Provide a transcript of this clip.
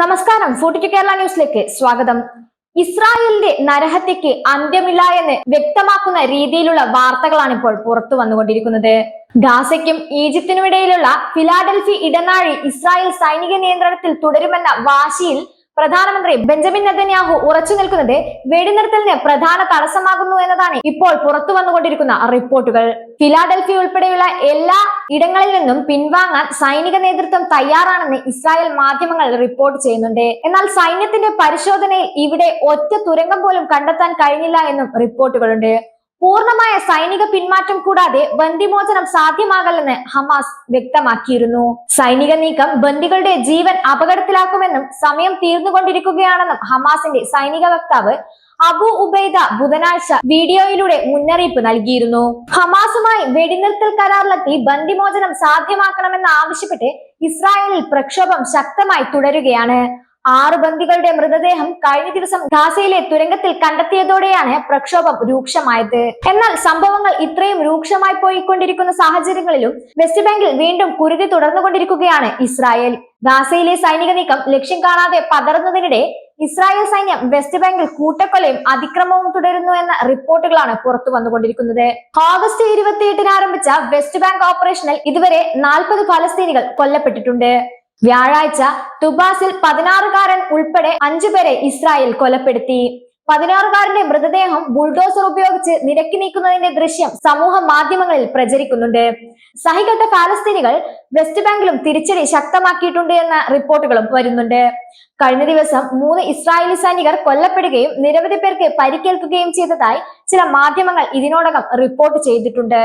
നമസ്കാരം. Forty to Kerala ന്യൂസിലേക്ക് സ്വാഗതം. ഇസ്രായേലിന്റെ നരഹത്യക്ക് അന്ത്യമില്ല എന്ന് വ്യക്തമാക്കുന്ന രീതിയിലുള്ള വാർത്തകളാണ് ഇപ്പോൾ പുറത്തു വന്നുകൊണ്ടിരിക്കുന്നത്. ഗാസയ്ക്കും ഈജിപ്തിനുമിടയിലുള്ള ഫിലാഡൽഫി ഇടനാഴി ഇസ്രായേൽ സൈനിക നിയന്ത്രണത്തിൽ തുടരുമെന്ന വാശിയിൽ പ്രധാനമന്ത്രി ബെഞ്ചമിൻ നെതന്യാഹു ഉറച്ചു നിൽക്കുന്നത് വെടിനിർത്തലിന് പ്രധാന തടസ്സമാകുന്നു എന്നതാണ് ഇപ്പോൾ പുറത്തു വന്നുകൊണ്ടിരിക്കുന്ന റിപ്പോർട്ടുകൾ. ഫിലാഡൽഫി ഉൾപ്പെടെയുള്ള എല്ലാ ഇടങ്ങളിൽ നിന്നും പിൻവാങ്ങാൻ സൈനിക നേതൃത്വം തയ്യാറാണെന്ന് ഇസ്രായേൽ മാധ്യമങ്ങൾ റിപ്പോർട്ട് ചെയ്യുന്നുണ്ട്. എന്നാൽ സൈന്യത്തിന്റെ പരിശോധനയിൽ ഇവിടെ ഒറ്റ തുരങ്കം പോലും കണ്ടെത്താൻ കഴിഞ്ഞില്ല എന്നും റിപ്പോർട്ടുകളുണ്ട്. പൂർണമായ സൈനിക പിന്മാറ്റം കൂടാതെ ബന്ദിമോചനം സാധ്യമാകല്ലെന്ന് ഹമാസ് വ്യക്തമാക്കിയിരുന്നു. സൈനിക നീക്കം ബന്ദികളുടെ ജീവൻ അപകടത്തിലാക്കുമെന്നും സമയം തീർന്നുകൊണ്ടിരിക്കുകയാണെന്നും ഹമാസിന്റെ സൈനിക വക്താവ് അബു ഉബൈദ ബുധനാഴ്ച വീഡിയോയിലൂടെ മുന്നറിയിപ്പ് നൽകിയിരുന്നു. ഹമാസുമായി വെടിനിർത്തൽ കരാറിലെത്തി ബന്ദിമോചനം സാധ്യമാക്കണമെന്ന് ആവശ്യപ്പെട്ട് ഇസ്രായേലിൽ പ്രക്ഷോഭം ശക്തമായി തുടരുകയാണ്. ആറ് ബന്ദികളുടെ മൃതദേഹം കഴിഞ്ഞ ദിവസം ഗാസയിലെ തുരങ്കത്തിൽ കണ്ടെത്തിയതോടെയാണ് പ്രക്ഷോഭം രൂക്ഷമായത്. എന്നാൽ സംഭവങ്ങൾ ഇത്രയും രൂക്ഷമായി പോയിക്കൊണ്ടിരിക്കുന്ന സാഹചര്യങ്ങളിലും വെസ്റ്റ് ബാങ്കിൽ വീണ്ടും കുരുതി തുടർന്നുകൊണ്ടിരിക്കുകയാണ് ഇസ്രായേൽ. ഗാസയിലെ സൈനിക നീക്കം ലക്ഷ്യം കാണാതെ പതറുന്നതിനിടെ ഇസ്രായേൽ സൈന്യം വെസ്റ്റ് ബാങ്കിൽ കൂട്ടക്കൊലയും അതിക്രമവും തുടരുന്നു എന്ന റിപ്പോർട്ടുകളാണ് പുറത്തു വന്നുകൊണ്ടിരിക്കുന്നത്. ഓഗസ്റ്റ് ഇരുപത്തിയെട്ടിന് ആരംഭിച്ച വെസ്റ്റ് ബാങ്ക് ഓപ്പറേഷനിൽ ഇതുവരെ നാൽപ്പത് ഫലസ്തീനികൾ കൊല്ലപ്പെട്ടിട്ടുണ്ട്. വ്യാഴാഴ്ച ടുബാസിൽ പതിനാറുകാരൻ ഉൾപ്പെടെ അഞ്ചുപേരെ ഇസ്രായേൽ കൊലപ്പെടുത്തി. പതിനാറുകാരന്റെ മൃതദേഹം ബുൾഡോസർ ഉപയോഗിച്ച് നിരക്കി നീക്കുന്നതിന്റെ ദൃശ്യം സമൂഹ മാധ്യമങ്ങളിൽ പ്രചരിക്കുന്നുണ്ട്. സഹികെട്ട ഫാലസ്തീനികൾ വെസ്റ്റ് ബാങ്കിലും തിരിച്ചടി ശക്തമാക്കിയിട്ടുണ്ട് എന്ന റിപ്പോർട്ടുകളും വരുന്നുണ്ട്. കഴിഞ്ഞ ദിവസം മൂന്ന് ഇസ്രായേലി സൈനികർ കൊല്ലപ്പെടുകയും നിരവധി പേർക്ക് പരിക്കേൽക്കുകയും ചെയ്തതായി ചില മാധ്യമങ്ങൾ ഇതിനോടകം റിപ്പോർട്ട് ചെയ്തിട്ടുണ്ട്.